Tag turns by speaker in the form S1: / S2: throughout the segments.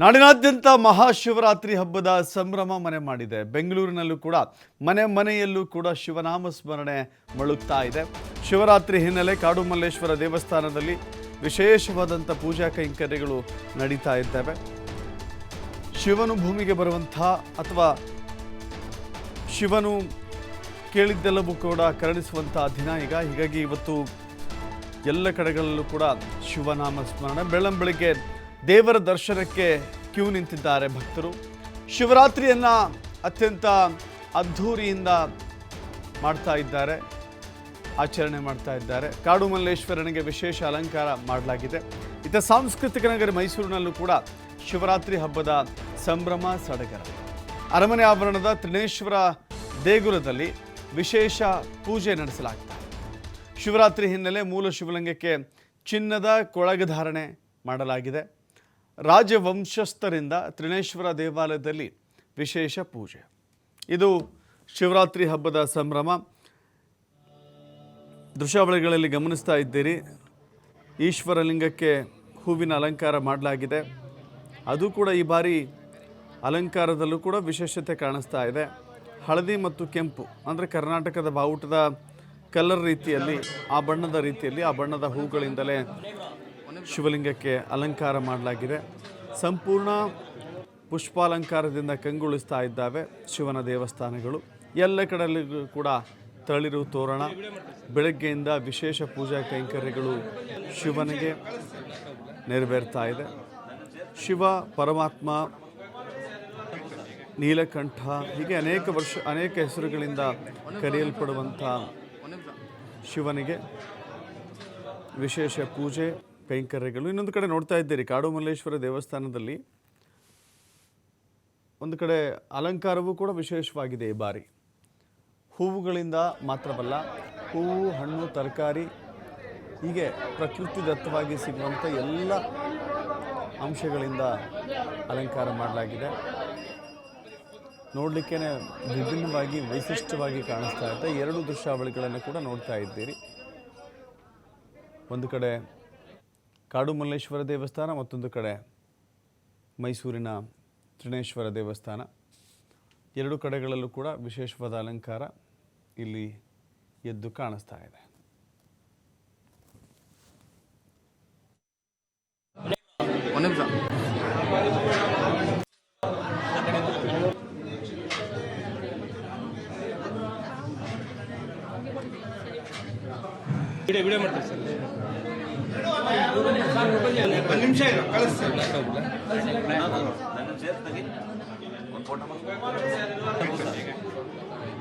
S1: ನಾಡಿನಾದ್ಯಂತ ಮಹಾಶಿವರಾತ್ರಿ ಹಬ್ಬದ ಸಂಭ್ರಮ ಮನೆ ಮಾಡಿದೆ. ಬೆಂಗಳೂರಿನಲ್ಲೂ ಕೂಡ ಮನೆ ಮನೆಯಲ್ಲೂ ಕೂಡ ಶಿವನಾಮ ಸ್ಮರಣೆ ಮಳುಗ್ತಾ ಇದೆ. ಶಿವರಾತ್ರಿ ಹಿನ್ನೆಲೆ ಕಾಡುಮಲ್ಲೇಶ್ವರ ದೇವಸ್ಥಾನದಲ್ಲಿ ವಿಶೇಷವಾದಂಥ ಪೂಜಾ ಕೈಂಕರ್ಯಗಳು ನಡೀತಾ ಇದ್ದಾವೆ. ಶಿವನು ಭೂಮಿಗೆ ಬರುವಂಥ ಅಥವಾ ಶಿವನು ಕೇಳಿದ್ದೆಲ್ಲವೂ ಕೂಡ ಕರಡಿಸುವಂಥ ದಿನ ಈಗ. ಹೀಗಾಗಿ ಇವತ್ತು ಎಲ್ಲ ಕಡೆಗಳಲ್ಲೂ ಕೂಡ ಶಿವನಾಮ ಸ್ಮರಣೆ ಬೆಳ್ಳಂ ಬೆಳಿಗ್ಗೆ ದೇವರ ದರ್ಶನಕ್ಕೆ ಕ್ಯೂ ನಿಂತಿದ್ದಾರೆ ಭಕ್ತರು. ಶಿವರಾತ್ರಿಯನ್ನು ಅತ್ಯಂತ ಅದ್ಧೂರಿಯಿಂದ ಮಾಡ್ತಾ ಇದ್ದಾರೆ, ಆಚರಣೆ ಮಾಡ್ತಾ ಇದ್ದಾರೆ. ಕಾಡು ಮಲ್ಲೇಶ್ವರನಿಗೆ ವಿಶೇಷ ಅಲಂಕಾರ ಮಾಡಲಾಗಿದೆ. ಇತ ಸಾಂಸ್ಕೃತಿಕ ನಗರ ಮೈಸೂರಿನಲ್ಲೂ ಕೂಡ ಶಿವರಾತ್ರಿ ಹಬ್ಬದ ಸಂಭ್ರಮ ಸಡಗರ. ಅರಮನೆ ಆವರಣದ ತ್ರಿನೇಶ್ವರ ದೇಗುಲದಲ್ಲಿ ವಿಶೇಷ ಪೂಜೆ ನಡೆಸಲಾಗಿದೆ ಶಿವರಾತ್ರಿ ಹಿನ್ನೆಲೆ ಮೂಲ ಶಿವಲಿಂಗಕ್ಕೆ ಚಿನ್ನದ ಕೊಳಗಧಾರಣೆ ಮಾಡಲಾಗಿದೆ. ರಾಜವಂಶಸ್ಥರಿಂದ ತ್ರಿನೇಶ್ವರ ದೇವಾಲಯದಲ್ಲಿ ವಿಶೇಷ ಪೂಜೆ. ಇದು ಶಿವರಾತ್ರಿ ಹಬ್ಬದ ಸಂಭ್ರಮ. ದೃಶ್ಯಾವಳಿಗಳಲ್ಲಿ ಗಮನಿಸ್ತಾ ಇದ್ದೀರಿ. ಈಶ್ವರಲಿಂಗಕ್ಕೆ ಹೂವಿನ ಅಲಂಕಾರ ಮಾಡಲಾಗಿದೆ. ಅದು ಕೂಡ ಈ ಬಾರಿ ಅಲಂಕಾರದಲ್ಲೂ ಕೂಡ ವಿಶೇಷತೆ ಕಾಣಿಸ್ತಾ ಇದೆ. ಹಳದಿ ಮತ್ತು ಕೆಂಪು, ಅಂದರೆ ಕರ್ನಾಟಕದ ಬಾವುಟದ ಕಲರ್ ರೀತಿಯಲ್ಲಿ, ಆ ಬಣ್ಣದ ರೀತಿಯಲ್ಲಿ ಆ ಬಣ್ಣದ ಹೂಗಳಿಂದಲೇ ಶಿವಲಿಂಗಕ್ಕೆ ಅಲಂಕಾರ ಮಾಡಲಾಗಿದೆ. ಸಂಪೂರ್ಣ ಪುಷ್ಪಾಲಂಕಾರದಿಂದ ಕಂಗೊಳಿಸ್ತಾ ಇದ್ದಾವೆ ಶಿವನ ದೇವಸ್ಥಾನಗಳು. ಎಲ್ಲ ಕಡೆಯಲ್ಲಿಗೂ ಕೂಡ ತಳಿರು ತೋರಣ. ಬೆಳಗ್ಗೆಯಿಂದ ವಿಶೇಷ ಪೂಜಾ ಕೈಂಕರ್ಯಗಳು ಶಿವನಿಗೆ ನೆರವೇರ್ತಾ ಇದೆ. ಶಿವ, ಪರಮಾತ್ಮ, ನೀಲಕಂಠ, ಹೀಗೆ ಅನೇಕ ವರ್ಷ, ಅನೇಕ ಹೆಸರುಗಳಿಂದ ಕರೆಯಲ್ಪಡುವಂಥ ಶಿವನಿಗೆ ವಿಶೇಷ ಪೂಜೆ. ಕೈಂಕರ್ಯಗಳು ಇನ್ನೊಂದು ಕಡೆ ನೋಡ್ತಾ ಇದ್ದೀರಿ, ಕಾಡು ಮಲ್ಲೇಶ್ವರ ದೇವಸ್ಥಾನದಲ್ಲಿ ಒಂದು ಕಡೆ ಅಲಂಕಾರವೂ ಕೂಡ ವಿಶೇಷವಾಗಿದೆ ಈ ಬಾರಿ. ಹೂವುಗಳಿಂದ ಮಾತ್ರವಲ್ಲ, ಹೂವು, ಹಣ್ಣು, ತರಕಾರಿ, ಹೀಗೆ ಪ್ರಕೃತಿದತ್ತವಾಗಿ ಸಿಗುವಂಥ ಎಲ್ಲ ಅಂಶಗಳಿಂದ ಅಲಂಕಾರ ಮಾಡಲಾಗಿದೆ. ನೋಡಲಿಕ್ಕೆ ವಿಭಿನ್ನವಾಗಿ, ವೈಶಿಷ್ಟ್ಯವಾಗಿ ಕಾಣಿಸ್ತಾ ಇದೆ ಎರಡು ದೃಶ್ಯಾವಳಿಗಳನ್ನು ಕೂಡ ನೋಡ್ತಾ ಇದ್ದೀರಿ. ಒಂದು ಕಡೆ ಕಾಡು ಮಲ್ಲೇಶ್ವರ ದೇವಸ್ಥಾನ, ಮತ್ತೊಂದು ಕಡೆ ಮೈಸೂರಿನ ತ್ರಿನೇಶ್ವರ ದೇವಸ್ಥಾನ. ಎರಡು ಕಡೆಗಳಲ್ಲೂ ಕೂಡ ವಿಶೇಷವಾದ ಅಲಂಕಾರ ಇಲ್ಲಿ ಎದ್ದು ಕಾಣಿಸ್ತಾ ಇದೆ.
S2: ವಿಡಿಯೋ ಮಾಡ್ತಾರೆ
S3: ಒಂದು ನಿಮಿಷ ಇಲ್ಲ ಕಳಿಸ್ತೀನಿ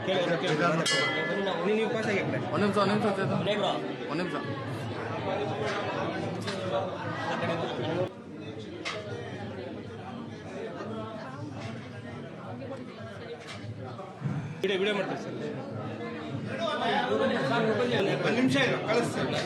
S2: ಕೇಳಿ ಕೇಳಿ ನೀವು ಪಾಸ್ ಆಗಿ ಕಡೆ
S4: ಒಂದು ನಿಮಿಷ ಒಂದು ನಿಮಿಷ ಒಂದು ನಿಮಿಷ.
S2: ವಿಡಿಯೋ ವಿಡಿಯೋ ಮಾಡ್ತಾರೆ ಸರ್.
S3: ಒಂದು ನಿಮಿಷ ಇರು ಕಳಿಸ್ತೀನಿ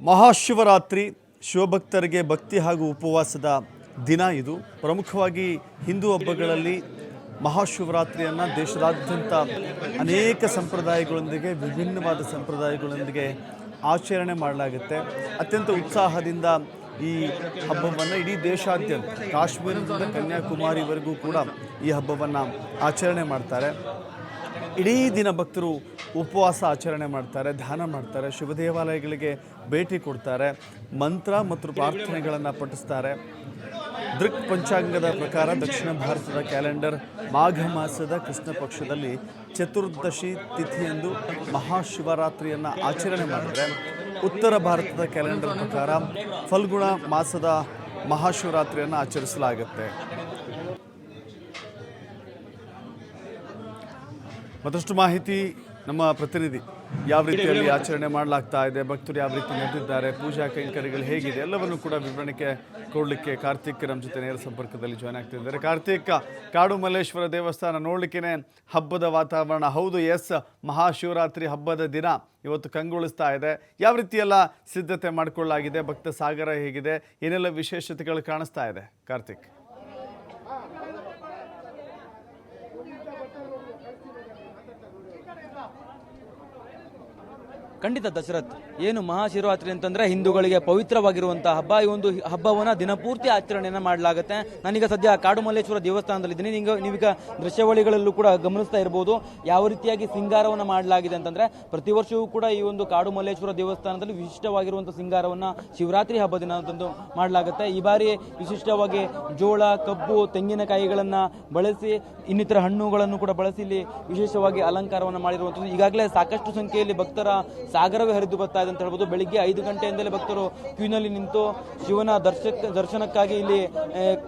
S1: ಮಹಾಶಿವರಾತ್ರಿ ಶಿವಭಕ್ತರಿಗೆ ಭಕ್ತಿ ಹಾಗೂ ಉಪವಾಸದ ದಿನ ಇದು. ಪ್ರಮುಖವಾಗಿ ಹಿಂದೂ ಹಬ್ಬಗಳಲ್ಲಿ ಮಹಾಶಿವರಾತ್ರಿಯನ್ನು ದೇಶದಾದ್ಯಂತ ಅನೇಕ ಸಂಪ್ರದಾಯಗಳೊಂದಿಗೆ, ವಿಭಿನ್ನವಾದ ಸಂಪ್ರದಾಯಗಳೊಂದಿಗೆ ಆಚರಣೆ ಮಾಡಲಾಗುತ್ತೆ. ಅತ್ಯಂತ ಉತ್ಸಾಹದಿಂದ ಈ ಹಬ್ಬವನ್ನು ಇಡೀ ದೇಶಾದ್ಯಂತ ಕಾಶ್ಮೀರದಿಂದ ಕನ್ಯಾಕುಮಾರಿವರೆಗೂ ಕೂಡ ಈ ಹಬ್ಬವನ್ನು ಆಚರಣೆ ಮಾಡ್ತಾರೆ. ಇಡೀ ದಿನ ಭಕ್ತರು ಉಪವಾಸ ಆಚರಣೆ ಮಾಡ್ತಾರೆ, ಧ್ಯಾನ ಮಾಡ್ತಾರೆ ಶಿವ ದೇವಾಲಯಗಳಿಗೆ ಭೇಟಿ ಕೊಡ್ತಾರೆ, ಮಂತ್ರ ಮತ್ತು ಪ್ರಾರ್ಥನೆಗಳನ್ನು ಪಠಿಸ್ತಾರೆ. ದೃಕ್ ಪಂಚಾಂಗದ ಪ್ರಕಾರ ದಕ್ಷಿಣ ಭಾರತದ ಕ್ಯಾಲೆಂಡರ್ ಮಾಘ ಮಾಸದ ಕೃಷ್ಣ ಪಕ್ಷದಲ್ಲಿ ಚತುರ್ದಶಿ ತಿಥಿಯಂದು ಮಹಾಶಿವರಾತ್ರಿಯನ್ನು ಆಚರಣೆ ಮಾಡಿದರೆ ಉತ್ತರ ಭಾರತದ ಕ್ಯಾಲೆಂಡರ್ ಪ್ರಕಾರ ಫಲ್ಗುಣ ಮಾಸದ ಮಹಾಶಿವರಾತ್ರಿಯನ್ನು ಆಚರಿಸಲಾಗುತ್ತೆ. ಮತ್ತಷ್ಟು ಮಾಹಿತಿ ನಮ್ಮ ಪ್ರತಿನಿಧಿ ಯಾವ ರೀತಿಯಲ್ಲಿ ಆಚರಣೆ ಮಾಡಲಾಗ್ತಾ ಇದೆ, ಭಕ್ತರು ಯಾವ ರೀತಿ ನಡೆದಿದ್ದಾರೆ, ಪೂಜಾ ಕೈಂಕರ್ಯಗಳು ಹೇಗಿದೆ, ಎಲ್ಲವನ್ನು ಕೂಡ ವಿವರಣೆಗೆ ಕೊಡಲಿಕ್ಕೆ ಕಾರ್ತಿಕ್ ನಮ್ಮ ಜೊತೆ ನೇರ ಸಂಪರ್ಕದಲ್ಲಿ ಜಾಯ್ನ್ ಆಗ್ತಿದ್ದಾರೆ. ಕಾರ್ತಿಕ್ ಕಾಡು ಮಲ್ಲೇಶ್ವರ ದೇವಸ್ಥಾನ ನೋಡಲಿಕ್ಕೆ ಹಬ್ಬದ ವಾತಾವರಣ ಹೌದು ಎಸ್ ಮಹಾಶಿವರಾತ್ರಿ ಹಬ್ಬದ ದಿನ ಇವತ್ತು ಕಂಗೊಳಿಸ್ತಾ ಇದೆ. ಯಾವ ರೀತಿಯೆಲ್ಲ ಸಿದ್ಧತೆ ಮಾಡಿಕೊಳ್ಳಲಾಗಿದೆ, ಭಕ್ತ ಸಾಗರ ಹೇಗಿದೆ, ಏನೆಲ್ಲ ವಿಶೇಷತೆಗಳು ಕಾಣಿಸ್ತಾ ಇದೆ, ಕಾರ್ತಿಕ್?
S5: ಖಂಡಿತ ದಶರಥ್, ಏನು ಮಹಾಶಿವರಾತ್ರಿ ಅಂತಂದ್ರೆ ಹಿಂದೂಗಳಿಗೆ ಪವಿತ್ರವಾಗಿರುವಂತಹ ಹಬ್ಬ. ಈ ಒಂದು ಹಬ್ಬವನ್ನ ದಿನಪೂರ್ತಿ ಆಚರಣೆಯನ್ನು ಮಾಡಲಾಗುತ್ತೆ. ನಾನೀಗ ಸದ್ಯ ಕಾಡು ಮಲ್ಲೇಶ್ವರ ದೇವಸ್ಥಾನದಲ್ಲಿದ್ದೀನಿ. ನೀವು ನೀವೀಗ ದೃಶ್ಯಾವಳಿಗಳಲ್ಲೂ ಕೂಡ ಗಮನಿಸ್ತಾ ಇರಬಹುದು ಯಾವ ರೀತಿಯಾಗಿ ಸಿಂಗಾರವನ್ನು ಮಾಡಲಾಗಿದೆ ಅಂತಂದ್ರೆ ಪ್ರತಿ ವರ್ಷವೂ ಕೂಡ ಈ ಒಂದು ಕಾಡು ಮಲ್ಲೇಶ್ವರ ದೇವಸ್ಥಾನದಲ್ಲಿ ವಿಶಿಷ್ಟವಾಗಿರುವಂತಹ ಸಿಂಗಾರವನ್ನ ಶಿವರಾತ್ರಿ ಹಬ್ಬ ದಿನದಂದು ಮಾಡಲಾಗುತ್ತೆ. ಈ ಬಾರಿ ವಿಶಿಷ್ಟವಾಗಿ ಜೋಳ, ಕಬ್ಬು, ತೆಂಗಿನಕಾಯಿಗಳನ್ನ ಬಳಸಿ, ಇನ್ನಿತರ ಹಣ್ಣುಗಳನ್ನು ಕೂಡ ಬಳಸಿ ಇಲ್ಲಿ ವಿಶೇಷವಾಗಿ ಅಲಂಕಾರವನ್ನು ಮಾಡಿರುವಂಥದ್ದು ಈಗಾಗಲೇ ಸಾಕಷ್ಟು ಸಂಖ್ಯೆಯಲ್ಲಿ ಭಕ್ತರ ಸಾಗರವೇ ಹರಿದು ಬರ್ತಾ ಇದೆ ಅಂತ ಹೇಳ್ಬೋದು. ಬೆಳಿಗ್ಗೆ ಐದು ಗಂಟೆಯಿಂದಲೇ ಭಕ್ತರು ಕ್ಯೂನಲ್ಲಿ ನಿಂತು ಶಿವನ ದರ್ಶಕ, ದರ್ಶನಕ್ಕಾಗಿ ಇಲ್ಲಿ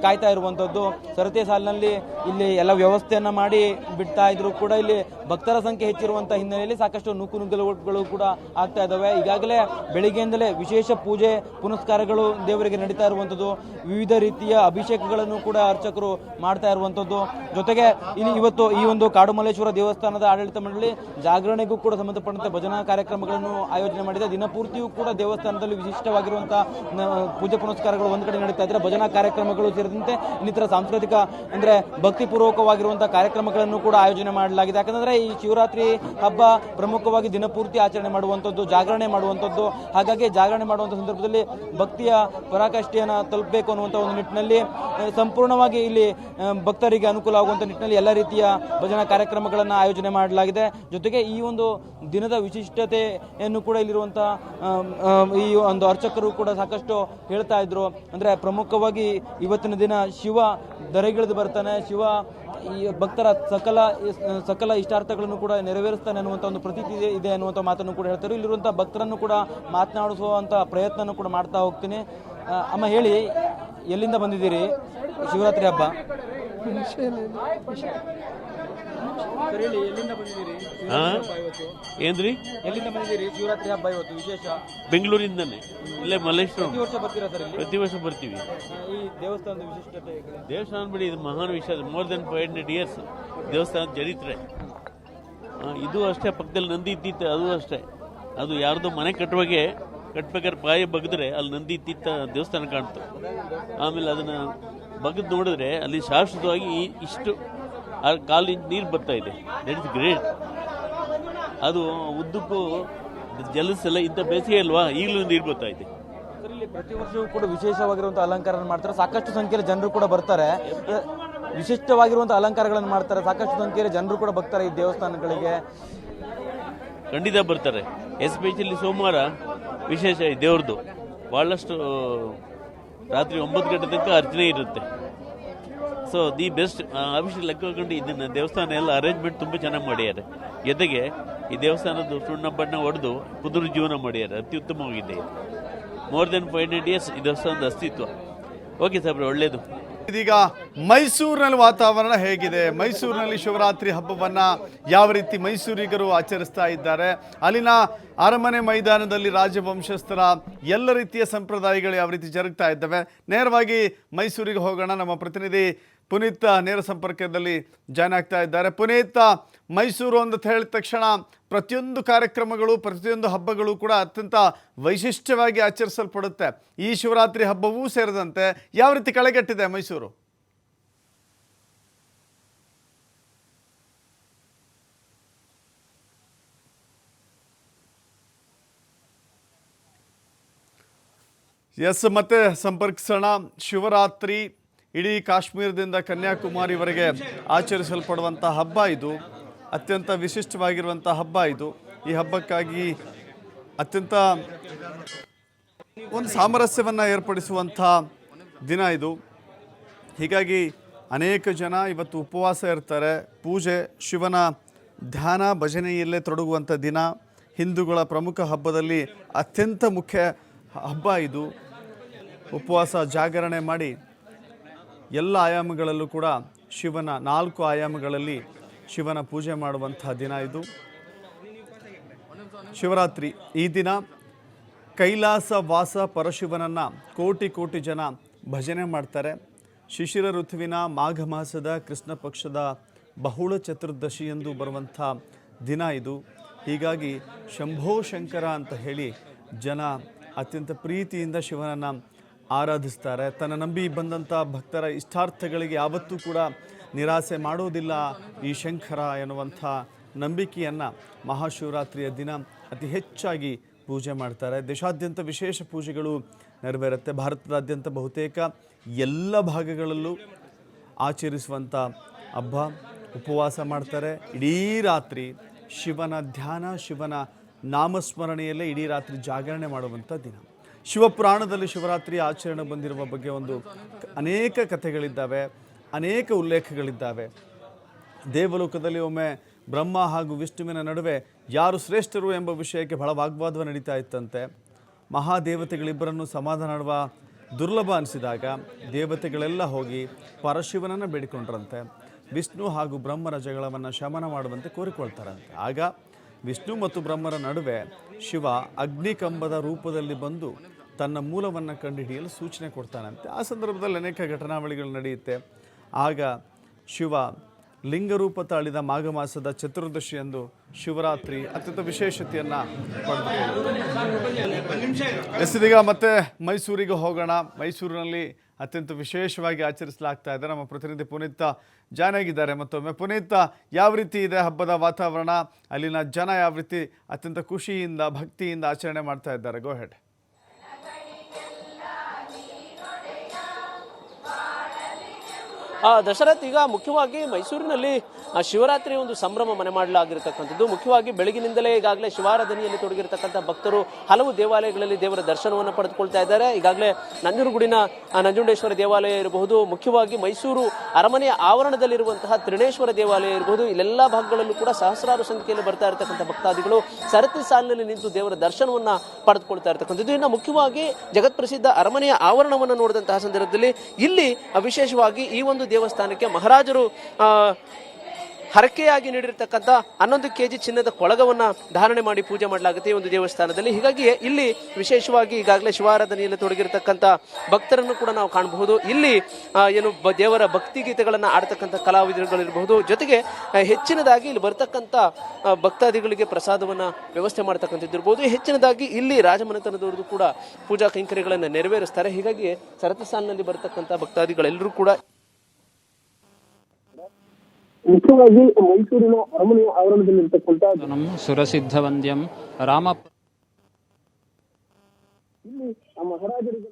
S5: ಕಾಯ್ತಾ ಇರುವಂಥದ್ದು ಸರತಿ ಸಾಲಿನಲ್ಲಿ ಇಲ್ಲಿ ಎಲ್ಲ ವ್ಯವಸ್ಥೆಯನ್ನ ಮಾಡಿ ಬಿಡ್ತಾ ಇದ್ರು ಕೂಡ ಇಲ್ಲಿ ಭಕ್ತರ ಸಂಖ್ಯೆ ಹೆಚ್ಚಿರುವಂತಹ ಹಿನ್ನೆಲೆಯಲ್ಲಿ ಸಾಕಷ್ಟು ನೂಕು ನುಗ್ಗಲುಗಳು ಕೂಡ ಆಗ್ತಾ ಇದ್ದಾವೆ ಈಗಾಗಲೇ ಬೆಳಿಗ್ಗೆಯಿಂದಲೇ ವಿಶೇಷ ಪೂಜೆ, ಪುನಸ್ಕಾರಗಳು ದೇವರಿಗೆ ನಡೀತಾ ಇರುವಂಥದ್ದು ವಿವಿಧ ರೀತಿಯ ಅಭಿಷೇಕಗಳನ್ನು ಕೂಡ ಅರ್ಚಕರು ಮಾಡ್ತಾ ಇರುವಂಥದ್ದು ಜೊತೆಗೆ ಇಲ್ಲಿ ಇವತ್ತು ಈ ಒಂದು ಕಾಡುಮಲ್ಲೇಶ್ವರ ದೇವಸ್ಥಾನದ ಆಡಳಿತ ಮಂಡಳಿ ಜಾಗರಣೆಗೂ ಕೂಡ ಸಂಬಂಧಪಟ್ಟಂತೆ ಭಜನಾ ಕಾರ್ಯಕ್ರಮಗಳನ್ನು ಆಯೋಜನೆ ಮಾಡಿದೆ. ದಿನಪೂರ್ತಿಯೂ ಕೂಡ ದೇವಸ್ಥಾನದಲ್ಲಿ ವಿಶಿಷ್ಟವಾಗಿರುವಂತಹ ಪೂಜೆ ಪುನಸ್ಕಾರಗಳು ಒಂದು ಕಡೆ ನಡೀತಾ ಇದ್ರೆ ಭಜನಾ ಕಾರ್ಯಕ್ರಮಗಳು ಸೇರಿದಂತೆ ಇನ್ನಿತರ ಸಾಂಸ್ಕೃತಿಕ, ಅಂದ್ರೆ ಭಕ್ತಿಪೂರ್ವಕವಾಗಿರುವಂತಹ ಕಾರ್ಯಕ್ರಮಗಳನ್ನು ಕೂಡ ಆಯೋಜನೆ ಮಾಡಲಾಗಿದೆ. ಯಾಕಂದ್ರೆ ಈ ಶಿವರಾತ್ರಿ ಹಬ್ಬ ಪ್ರಮುಖವಾಗಿ ದಿನಪೂರ್ತಿ ಆಚರಣೆ ಮಾಡುವಂಥದ್ದು ಜಾಗರಣೆ ಮಾಡುವಂಥದ್ದು ಹಾಗಾಗಿ ಜಾಗರಣೆ ಮಾಡುವಂಥ ಸಂದರ್ಭದಲ್ಲಿ ಭಕ್ತಿಯ ಪರಾಕಾಷ್ಠೆಯನ್ನು ತಲುಪಬೇಕು ಅನ್ನುವಂಥ ಒಂದು ನಿಟ್ಟಿನಲ್ಲಿ ಸಂಪೂರ್ಣವಾಗಿ ಇಲ್ಲಿ ಭಕ್ತರಿಗೆ ಅನುಕೂಲ ಆಗುವಂಥ ನಿಟ್ಟಿನಲ್ಲಿ ಎಲ್ಲ ರೀತಿಯ ಭಜನಾ ಕಾರ್ಯಕ್ರಮಗಳನ್ನು ಆಯೋಜನೆ ಮಾಡಲಾಗಿದೆ. ಜೊತೆಗೆ ಈ ಒಂದು ದಿನದ ವಿಶಿಷ್ಟತೆಯನ್ನು ಕೂಡ ಇಲ್ಲಿರುವಂಥ ಈ ಒಂದು ಅರ್ಚಕರು ಕೂಡ ಸಾಕಷ್ಟು ಹೇಳ್ತಾ ಇದ್ರು. ಅಂದ್ರೆ ಪ್ರಮುಖವಾಗಿ ಇವತ್ತಿನ ದಿನ ಶಿವ ದರೆಗಿಳಿದು ಬರ್ತಾನೆ, ಶಿವ ಈ ಭಕ್ತರ ಸಕಲ ಸಕಲ ಇಷ್ಟಾರ್ಥಗಳನ್ನು ಕೂಡ ನೆರವೇರಿಸ್ತಾನೆ ಅನ್ನುವಂಥ ಒಂದು ಪ್ರತೀತಿ ಇದೆ- ಇದೆ ಅನ್ನುವಂಥ ಮಾತನ್ನು ಕೂಡ ಹೇಳ್ತಾರೆ. ಇಲ್ಲಿರುವಂಥ ಭಕ್ತರನ್ನು ಕೂಡ ಮಾತನಾಡಿಸುವಂಥ ಪ್ರಯತ್ನನೂ ಕೂಡ ಮಾಡ್ತಾ ಹೋಗ್ತೀನಿ. ಅಮ್ಮ ಹೇಳಿ, ಎಲ್ಲಿಂದ ಬಂದಿದ್ದೀರಿ? ಶಿವರಾತ್ರಿ ಹಬ್ಬ ಸರ್ ಹೇಳಿ ಎಲ್ಲಿಂದ ಬಂದಿದ್ದೀರಿ
S6: ಹಾ? ಏನ್ರಿ?
S5: ಎಲ್ಲಿಂದ ಬಂದಿದ್ದೀರಿ? ಶಿವರಾತ್ರಿ ಹಬ್ಬ ಇವತ್ತು ವಿಶೇಷ?
S6: ಬೆಂಗಳೂರಿಂದನೇ. ಇಲ್ಲೇ ಮಲ್ಲೇಶ್ವರ.
S5: ಪ್ರತಿ ವರ್ಷ ಬರ್ತೀರಾ ಸರ್ ಇಲ್ಲಿ?
S6: ಪ್ರತಿ ವರ್ಷ ಬರ್ತೀವಿ.
S5: ಈ ದೇವಸ್ಥಾನದ ವಿಶಿಷ್ಟತೆ
S6: ದೇವಸ್ಥಾನ ಬಿಡಿ ಇದು ಮಹಾನ್ ವಿಷಯ more than five hundred years ದೇವಸ್ಥಾನದ ಚರಿತ್ರೆ. ಇದು ಅಷ್ಟೇ ಪಕ್ಕದಲ್ಲಿ ನಂದಿ ಇದ್ದಿತ್ತು ಅದು ಅಷ್ಟೇ. ಅದು ಯಾರ್ದು ಮನೆ ಕಟ್ಟುವಾಗೆ ಕಟ್ಬೇಕಾದ್ರೆ ಪಾಯ ಬಗ್ದ್ರೆ ಅಲ್ಲಿ ನಂದಿ ಇದ್ದಿತ್ತ ದೇವಸ್ಥಾನ ಕಾಣ್ತು. ಆಮೇಲೆ ಅದನ್ನ ಬಗ್ದು ನೋಡಿದ್ರೆ ಅಲ್ಲಿ ಶಾಶ್ವತವಾಗಿ ಇಷ್ಟು ಆ ಕಾಲಿಂದ ನೀರು ಬರ್ತಾ ಇದೆ. ದಟ್ ಇಸ್ ಗ್ರೇಟ್ ಅದು ಉದ್ದಕ್ಕೂ ಜಲಸೆಲ್ಲ ಇಂಥ ಬೇಸಿಗೆ ಅಲ್ವಾ? ಈಗಲೂ ನೀರು ಬರ್ತಾ ಇದೆ.
S5: ಇಲ್ಲಿ ಪ್ರತಿ ವರ್ಷವೂ ಕೂಡ ವಿಶೇಷವಾಗಿರುವಂತಹ ಅಲಂಕಾರ ಮಾಡ್ತಾರೆ. ಸಾಕಷ್ಟು ಸಂಖ್ಯೆಯಲ್ಲಿ ಜನರು ಕೂಡ ಬರ್ತಾರೆ. ವಿಶಿಷ್ಟವಾಗಿರುವಂಥ ವಿಶಿಷ್ಟವಾಗಿರುವಂತಹ ಅಲಂಕಾರಗಳನ್ನು ಮಾಡ್ತಾರೆ. ಸಾಕಷ್ಟು ಸಂಖ್ಯೆಯಲ್ಲಿ ಜನರು ಕೂಡ ಬರ್ತಾರೆ ಈ ದೇವಸ್ಥಾನಗಳಿಗೆ.
S6: ಖಂಡಿತ ಬರ್ತಾರೆ. ಎಸ್ಪೆಷಲಿ ಸೋಮವಾರ ವಿಶೇಷ ಈ ದೇವ್ರದ್ದು. ಭಾಳಷ್ಟು ರಾತ್ರಿ ಒಂಬತ್ತು ಗಂಟೆ ತನಕ ಅರ್ಚನೆ ಇರುತ್ತೆ. ಸೊ ದಿ ಬೆಸ್ಟ್ ಅಭಿಷೇಕ ಲೆಕ್ಕ ಹಾಕೊಂಡು ಇದನ್ನ ದೇವಸ್ಥಾನ ಎಲ್ಲ ಅರೇಂಜ್ಮೆಂಟ್ ತುಂಬ ಚೆನ್ನಾಗಿ ಮಾಡ್ಯಾರೆ ಜೊತೆಗೆ ಈ ದೇವಸ್ಥಾನದ ಸುಣ್ಣ ಬಣ್ಣ ಹೊಡೆದು ಜೀವನ ಮಾಡ್ಯಾರೆ ಅತ್ಯುತ್ತಮವಾಗಿದೆ more than five hundred years ಈ ದೇವಸ್ಥಾನದ ಅಸ್ತಿತ್ವ. ಓಕೆ ಸಾಬ್ರೆ ಒಳ್ಳೇದು.
S1: ಇದೀಗ ಮೈಸೂರಿನಲ್ಲಿ ವಾತಾವರಣ ಹೇಗಿದೆ? ಮೈಸೂರಿನಲ್ಲಿ ಶಿವರಾತ್ರಿ ಹಬ್ಬವನ್ನ ಯಾವ ರೀತಿ ಮೈಸೂರಿಗರು ಆಚರಿಸ್ತಾ ಇದ್ದಾರೆ? ಅಲ್ಲಿನ ಅರಮನೆ ಮೈದಾನದಲ್ಲಿ ರಾಜವಂಶಸ್ಥರ ಎಲ್ಲ ರೀತಿಯ ಸಂಪ್ರದಾಯಗಳು ಯಾವ ರೀತಿ ಜರುಗ್ತಾ ಇದ್ದಾವೆ? ನೇರವಾಗಿ ಮೈಸೂರಿಗೆ ಹೋಗೋಣ. ನಮ್ಮ ಪ್ರತಿನಿಧಿ ಪುನೀತ್ ನೇರ ಸಂಪರ್ಕದಲ್ಲಿ ಜಾಯ್ನ್ ಆಗ್ತಾ ಇದ್ದಾರೆ. ಪುನೀತ್, ಮೈಸೂರು ಅಂತ ಹೇಳಿದ ತಕ್ಷಣ ಪ್ರತಿಯೊಂದು ಕಾರ್ಯಕ್ರಮಗಳು, ಪ್ರತಿಯೊಂದು ಹಬ್ಬಗಳು ಕೂಡ ಅತ್ಯಂತ ವೈಶಿಷ್ಟ್ಯವಾಗಿ ಆಚರಿಸಲ್ಪಡುತ್ತೆ. ಈ ಶಿವರಾತ್ರಿ ಹಬ್ಬವೂ ಸೇರಿದಂತೆ ಯಾವ ರೀತಿ ಕಳೆಗಟ್ಟಿದೆ ಮೈಸೂರು? ಎಸ್, ಮತ್ತೆ ಸಂಪರ್ಕಿಸೋಣ. ಶಿವರಾತ್ರಿ ಇಡೀ ಕಾಶ್ಮೀರದಿಂದ ಕನ್ಯಾಕುಮಾರಿವರೆಗೆ ಆಚರಿಸಲ್ಪಡುವಂಥ ಹಬ್ಬ ಇದು. ಅತ್ಯಂತ ವಿಶಿಷ್ಟವಾಗಿರುವಂಥ ಹಬ್ಬ ಇದು. ಈ ಹಬ್ಬಕ್ಕಾಗಿ ಅತ್ಯಂತ ಒಂದು ಸಾಮರಸ್ಯವನ್ನು ಏರ್ಪಡಿಸುವಂಥ ದಿನ ಇದು. ಹೀಗಾಗಿ ಅನೇಕ ಜನ ಇವತ್ತು ಉಪವಾಸ ಇರ್ತಾರೆ. ಪೂಜೆ, ಶಿವನ ಧ್ಯಾನ, ಭಜನೆಯಲ್ಲೇ ತೊಡಗುವಂಥ ದಿನ. ಹಿಂದೂಗಳ ಪ್ರಮುಖ ಹಬ್ಬದಲ್ಲಿ ಅತ್ಯಂತ ಮುಖ್ಯ ಹಬ್ಬ ಇದು. ಉಪವಾಸ ಜಾಗರಣೆ ಮಾಡಿ ಎಲ್ಲ ಆಯಾಮಗಳಲ್ಲೂ ಕೂಡ ಶಿವನ ನಾಲ್ಕು ಆಯಾಮಗಳಲ್ಲಿ ಶಿವನ ಪೂಜೆ ಮಾಡುವಂತಹ ದಿನ ಇದು. ಶಿವರಾತ್ರಿ ಈ ದಿನ ಕೈಲಾಸ ವಾಸ ಪರಶಿವನನ್ನು ಕೋಟಿ ಕೋಟಿ ಜನ ಭಜನೆ ಮಾಡ್ತಾರೆ. ಶಿಶಿರ ಋತುವಿನ ಮಾಘ ಮಾಸದ ಕೃಷ್ಣ ಪಕ್ಷದ ಬಹುಳ ಚತುರ್ದಶಿ ಎಂದು ಬರುವಂಥ ದಿನ ಇದು. ಹೀಗಾಗಿ ಶಂಭೋ ಶಂಕರ ಅಂತ ಹೇಳಿ ಜನ ಅತ್ಯಂತ ಪ್ರೀತಿಯಿಂದ ಶಿವನನ್ನು ಆರಾಧಿಸ್ತಾರೆ. ತನ್ನ ನಂಬಿ ಬಂದಂಥ ಭಕ್ತರ ಇಷ್ಟಾರ್ಥಗಳಿಗೆ ಯಾವತ್ತೂ ಕೂಡ ನಿರಾಸೆ ಮಾಡೋದಿಲ್ಲ ಈ ಶಂಕರ ಎನ್ನುವಂಥ ನಂಬಿಕೆಯನ್ನು ಮಹಾಶಿವರಾತ್ರಿಯ ದಿನ ಅತಿ ಹೆಚ್ಚಾಗಿ ಪೂಜೆ ಮಾಡ್ತಾರೆ. ದೇಶಾದ್ಯಂತ ವಿಶೇಷ ಪೂಜೆಗಳು ನೆರವೇರುತ್ತೆ. ಭಾರತದಾದ್ಯಂತ ಬಹುತೇಕ ಎಲ್ಲ ಭಾಗಗಳಲ್ಲೂ ಆಚರಿಸುವಂಥ ಹಬ್ಬ, ಉಪವಾಸ ಮಾಡ್ತಾರೆ. ಇಡೀ ರಾತ್ರಿ ಶಿವನ ಧ್ಯಾನ, ಶಿವನ ನಾಮಸ್ಮರಣೆಯಲ್ಲೇ ಇಡೀ ರಾತ್ರಿ ಜಾಗರಣೆ ಮಾಡುವಂಥ ದಿನ. ಶಿವಪುರಾಣದಲ್ಲಿ ಶಿವರಾತ್ರಿ ಆಚರಣೆ ಬಂದಿರುವ ಬಗ್ಗೆ ಒಂದು ಅನೇಕ ಕಥೆಗಳಿದ್ದಾವೆ, ಅನೇಕ ಉಲ್ಲೇಖಗಳಿದ್ದಾವೆ. ದೇವಲೋಕದಲ್ಲಿ ಒಮ್ಮೆ ಬ್ರಹ್ಮ ಹಾಗೂ ವಿಷ್ಣುವಿನ ನಡುವೆ ಯಾರು ಶ್ರೇಷ್ಠರು ಎಂಬ ವಿಷಯಕ್ಕೆ ಬಹಳ ವಾಗ್ವಾದ ನಡೀತಾ ಇತ್ತಂತೆ. ಮಹಾದೇವತೆಗಳಿಬ್ಬರನ್ನು ಸಮಾಧಾನಡುವ ದುರ್ಲಭ ಅನಿಸಿದಾಗ ದೇವತೆಗಳೆಲ್ಲ ಹೋಗಿ ಪರಶಿವನನ್ನು ಬೇಡಿಕೊಂಡ್ರಂತೆ. ವಿಷ್ಣು ಹಾಗೂ ಬ್ರಹ್ಮರ ಜಗಳವನ್ನು ಶಮನ ಮಾಡುವಂತೆ ಕೋರಿಕೊಳ್ತಾರಂತೆ. ಆಗ ವಿಷ್ಣು ಮತ್ತು ಬ್ರಹ್ಮರ ನಡುವೆ ಶಿವ ಅಗ್ನಿಕಂಬದ ರೂಪದಲ್ಲಿ ಬಂದು ತನ್ನ ಮೂಲವನ್ನು ಕಂಡುಹಿಡಿಯಲು ಸೂಚನೆ ಕೊಡ್ತಾನಂತೆ. ಆ ಸಂದರ್ಭದಲ್ಲಿ ಅನೇಕ ಘಟನಾವಳಿಗಳು ನಡೆಯುತ್ತೆ. ಆಗ ಶಿವ ಲಿಂಗರೂಪ ತಾಳಿದ ಮಾಘ ಮಾಸದ ಚತುರ್ದಶಿಯಂದು ಶಿವರಾತ್ರಿ ಅತ್ಯಂತ ವಿಶೇಷತೆಯನ್ನು ಎಸ್ ಮತ್ತೆ ಮೈಸೂರಿಗೆ ಹೋಗೋಣ. ಮೈಸೂರಿನಲ್ಲಿ ಅತ್ಯಂತ ವಿಶೇಷವಾಗಿ ಆಚರಿಸಲಾಗ್ತಾ ಇದೆ. ನಮ್ಮ ಪ್ರತಿನಿಧಿ ಪುನೀತ್ ಜಾನ್ ಆಗಿದ್ದಾರೆ. ಮತ್ತೊಮ್ಮೆ ಪುನೀತ್, ಯಾವ ರೀತಿ ಇದೆ ಹಬ್ಬದ ವಾತಾವರಣ? ಅಲ್ಲಿನ ಜನ ಯಾವ ರೀತಿ ಅತ್ಯಂತ ಖುಷಿಯಿಂದ, ಭಕ್ತಿಯಿಂದ ಆಚರಣೆ ಮಾಡ್ತಾ ಇದ್ದಾರೆ? ಗೋ ಹೆಡ್
S7: ದಶರಥ್ ಈಗ ಮುಖ್ಯವಾಗಿ ಮೈಸೂರಿನಲ್ಲಿ ಆ, ಶಿವರಾತ್ರಿ ಒಂದು ಸಂಭ್ರಮ ಮನೆ ಮಾಡಲಾಗಿರ್ತಕ್ಕಂಥದ್ದು. ಮುಖ್ಯವಾಗಿ ಬೆಳಗಿನಿಂದಲೇ ಈಗಾಗಲೇ ಶಿವಾರಾಧನೆಯಲ್ಲಿ ತೊಡಗಿರತಕ್ಕಂಥ ಭಕ್ತರು ಹಲವು ದೇವಾಲಯಗಳಲ್ಲಿ ದೇವರ ದರ್ಶನವನ್ನು ಪಡೆದುಕೊಳ್ತಾ ಇದ್ದಾರೆ. ಈಗಾಗಲೇ ನಂಜನಗೂಡಿನ ನಂಜುಂಡೇಶ್ವರ ದೇವಾಲಯ ಇರಬಹುದು. ಮುಖ್ಯವಾಗಿ ಮೈಸೂರು ಅರಮನೆಯ ಆವರಣದಲ್ಲಿರುವಂತಹ ತ್ರಿಣೇಶ್ವರ ದೇವಾಲಯ ಇರಬಹುದು. ಇಲ್ಲೆಲ್ಲ ಭಾಗಗಳಲ್ಲೂ ಕೂಡ ಸಹಸ್ರಾರು ಸಂಖ್ಯೆಯಲ್ಲಿ ಬರ್ತಾ ಇರತಕ್ಕಂಥ ಭಕ್ತಾದಿಗಳು ಸರತಿ ಸಾಲಿನಲ್ಲಿ ನಿಂತು ದೇವರ ದರ್ಶನವನ್ನು ಪಡೆದುಕೊಳ್ತಾ ಇರತಕ್ಕಂಥದ್ದು. ಇನ್ನು ಮುಖ್ಯವಾಗಿ ಜಗತ್ಪ್ರಸಿದ್ಧ ಅರಮನೆಯ ಆವರಣವನ್ನು ನೋಡಿದಂತಹ ಸಂದರ್ಭದಲ್ಲಿ ಇಲ್ಲಿ ವಿಶೇಷವಾಗಿ ಈ ಒಂದು ದೇವಸ್ಥಾನಕ್ಕೆ ಮಹಾರಾಜರು ಹರಕೆಯಾಗಿ ನೀಡಿರ್ತಕ್ಕಂಥ ಹನ್ನೊಂದು ಕೆಜಿ ಚಿನ್ನದ ಕೊಳಗವನ್ನು ಧಾರಣೆ ಮಾಡಿ ಪೂಜೆ ಮಾಡಲಾಗುತ್ತೆ ಒಂದು ದೇವಸ್ಥಾನದಲ್ಲಿ. ಹೀಗಾಗಿ ಇಲ್ಲಿ ವಿಶೇಷವಾಗಿ ಈಗಾಗಲೇ ಶಿವಾರಾಧನೆಯಲ್ಲಿ ತೊಡಗಿರತಕ್ಕಂಥ ಭಕ್ತರನ್ನು ಕೂಡ ನಾವು ಕಾಣಬಹುದು. ಇಲ್ಲಿ ಏನು ದೇವರ ಭಕ್ತಿ ಗೀತೆಗಳನ್ನ ಆಡ್ತಕ್ಕಂಥ ಕಲಾವಿದರುಗಳಿರಬಹುದು. ಜೊತೆಗೆ ಹೆಚ್ಚಿನದಾಗಿ ಇಲ್ಲಿ ಬರ್ತಕ್ಕಂಥ ಭಕ್ತಾದಿಗಳಿಗೆ ಪ್ರಸಾದವನ್ನ ವ್ಯವಸ್ಥೆ ಮಾಡ್ತಕ್ಕಂಥದ್ದಿರ್ಬೋದು. ಹೆಚ್ಚಿನದಾಗಿ ಇಲ್ಲಿ ರಾಜಮನೆತನದವ್ರದ್ದು ಕೂಡ ಪೂಜಾ ಕೈಂಕರ್ಯಗಳನ್ನು ನೆರವೇರಿಸ್ತಾರೆ. ಹೀಗಾಗಿ ಸರತಿ ಸಾಲಿನಲ್ಲಿ ಬರ್ತಕ್ಕಂಥ ಭಕ್ತಾದಿಗಳೆಲ್ಲರೂ ಕೂಡ
S8: ಮುಖ್ಯವಾಗಿ ಮೈಸೂರಿನ ಅರಮನೆಯ ಆವರಣದಲ್ಲಿರ್ತಕ್ಕಂಥ
S9: ಸುರಸಿದ್ಧ ಸುರಸಿದ್ಧವಂದ್ಯಂ ರಾಮ
S8: ಇಲ್ಲಿ ಆ ಮಹಾರಾಜರಿಗೆ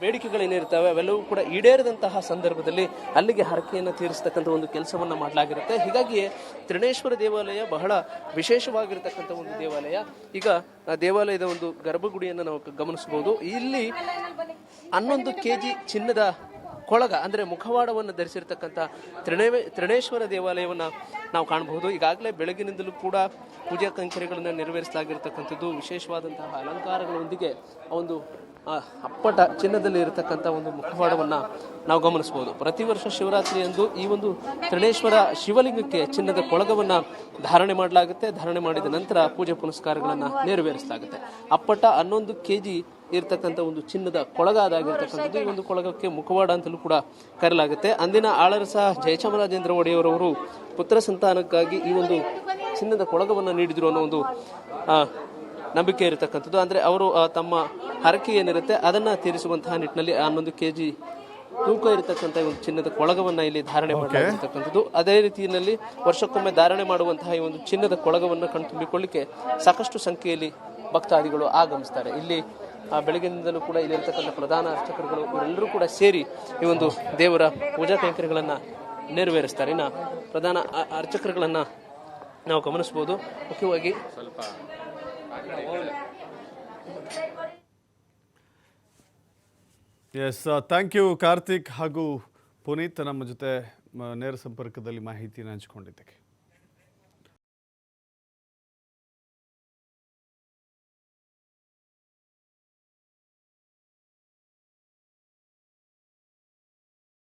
S7: ಬೇಡಿಕೆಗಳೇನಿರ್ತವೆ ಅವೆಲ್ಲವೂ ಕೂಡ ಈಡೇರಿದಂತಹ ಸಂದರ್ಭದಲ್ಲಿ ಅಲ್ಲಿಗೆ ಹರಕೆಯನ್ನು ತೀರಿಸ್ತಕ್ಕಂಥ ಒಂದು ಕೆಲಸವನ್ನು ಮಾಡಲಾಗಿರುತ್ತೆ. ಹೀಗಾಗಿ ತ್ರಿಣೇಶ್ವರ ದೇವಾಲಯ ಬಹಳ ವಿಶೇಷವಾಗಿರತಕ್ಕಂಥ ಒಂದು ದೇವಾಲಯ. ಈಗ ದೇವಾಲಯದ ಒಂದು ಗರ್ಭಗುಡಿಯನ್ನು ನಾವು ಗಮನಿಸಬಹುದು. ಇಲ್ಲಿ ಹನ್ನೊಂದು ಕೆಜಿ ಚಿನ್ನದ ಕೊಳಗ ಅಂದರೆ ಮುಖವಾಡವನ್ನು ಧರಿಸಿರ್ತಕ್ಕಂಥ ತ್ರಿಣೇ ತ್ರಿಣೇಶ್ವರ ದೇವಾಲಯವನ್ನು ನಾವು ಕಾಣಬಹುದು. ಈಗಾಗಲೇ ಬೆಳಗಿನಿಂದಲೂ ಕೂಡ ಪೂಜಾ ಕೈಂಕರ್ಯಗಳನ್ನು ನೆರವೇರಿಸಲಾಗಿರ್ತಕ್ಕಂಥದ್ದು, ವಿಶೇಷವಾದಂತಹ ಅಲಂಕಾರಗಳೊಂದಿಗೆ ಒಂದು ಅಪ್ಪಟ ಚಿನ್ನದಲ್ಲಿ ಇರತಕ್ಕಂಥ ಒಂದು ಮುಖವಾಡವನ್ನು ನಾವು ಗಮನಿಸಬಹುದು. ಪ್ರತಿ ವರ್ಷ ಶಿವರಾತ್ರಿಯಂದು ಈ ಒಂದು ತ್ರಿಣೇಶ್ವರ ಶಿವಲಿಂಗಕ್ಕೆ ಚಿನ್ನದ ಕೊಳಗವನ್ನು ಧಾರಣೆ ಮಾಡಲಾಗುತ್ತೆ. ಧಾರಣೆ ಮಾಡಿದ ನಂತರ ಪೂಜೆ ಪುನಸ್ಕಾರಗಳನ್ನು ನೆರವೇರಿಸಲಾಗುತ್ತೆ. ಅಪ್ಪಟ ಹನ್ನೊಂದು ಕೆಜಿ ಇರ್ತಕ್ಕಂಥ ಒಂದು ಚಿನ್ನದ ಕೊಳಗ ಅದಾಗಿರ್ತಕ್ಕಂಥದ್ದು ಈ ಒಂದು ಕೊಳಗಕ್ಕೆ ಮುಖವಾಡ ಅಂತಲೂ ಕೂಡ ಕರೆಯಲಾಗುತ್ತೆ. ಅಂದಿನ ಆಳರಸ ಜಯಚಾಮರಾಜೇಂದ್ರ ಒಡೆಯವರವರು ಪುತ್ರ ಸಂತಾನಕ್ಕಾಗಿ ಈ ಒಂದು ಚಿನ್ನದ ಕೊಳಗವನ್ನು ನೀಡಿದ್ರು ಅನ್ನೋ ಒಂದು ನಂಬಿಕೆ ಇರತಕ್ಕಂಥದ್ದು. ಅಂದ್ರೆ ಅವರು ತಮ್ಮ ಹರಕೆ ಏನಿರುತ್ತೆ ಅದನ್ನ ತೀರಿಸುವಂತಹ ನಿಟ್ಟಿನಲ್ಲಿ ಹನ್ನೊಂದು ಕೆ ಜಿ ತೂಕ ಇರತಕ್ಕಂಥ ಒಂದು ಚಿನ್ನದ ಕೊಳಗವನ್ನು ಇಲ್ಲಿ ಧಾರಣೆ ಮಾಡಲಾಗಿರ್ತಕ್ಕಂಥದ್ದು. ಅದೇ ರೀತಿಯಲ್ಲಿ ವರ್ಷಕ್ಕೊಮ್ಮೆ ಧಾರಣೆ ಮಾಡುವಂತಹ ಈ ಒಂದು ಚಿನ್ನದ ಕೊಳಗವನ್ನು ಕಣ್ತುಂಬಿಕೊಳ್ಳಿಕ್ಕೆ ಸಾಕಷ್ಟು ಸಂಖ್ಯೆಯಲ್ಲಿ ಭಕ್ತಾದಿಗಳು ಆಗಮಿಸ್ತಾರೆ. ಇಲ್ಲಿ ಬೆಳಗಿನಿಂದಲೂ ಕೂಡ ಇಲ್ಲಿರ್ತಕ್ಕಂಥ ಪ್ರಧಾನ ಅರ್ಚಕರುಗಳು ಇವರೆಲ್ಲರೂ ಕೂಡ ಸೇರಿ ಈ ಒಂದು ದೇವರ ಪೂಜಾ ಕೈಂಕರ್ಯಗಳನ್ನು ನೆರವೇರಿಸ್ತಾರೆ. ಇನ್ನು ಪ್ರಧಾನ ಅರ್ಚಕರುಗಳನ್ನು ನಾವು ಗಮನಿಸ್ಬೋದು. ಮುಖ್ಯವಾಗಿ ಸ್ವಲ್ಪ
S1: ಎಸ್ ಥ್ಯಾಂಕ್ ಯು ಕಾರ್ತಿಕ್ ಹಾಗೂ ಪುನೀತ್ ನಮ್ಮ ಜೊತೆ ನೇರ ಸಂಪರ್ಕದಲ್ಲಿ ಮಾಹಿತಿಯನ್ನು ಹಂಚಿಕೊಂಡಿದ್ದಕ್ಕೆ.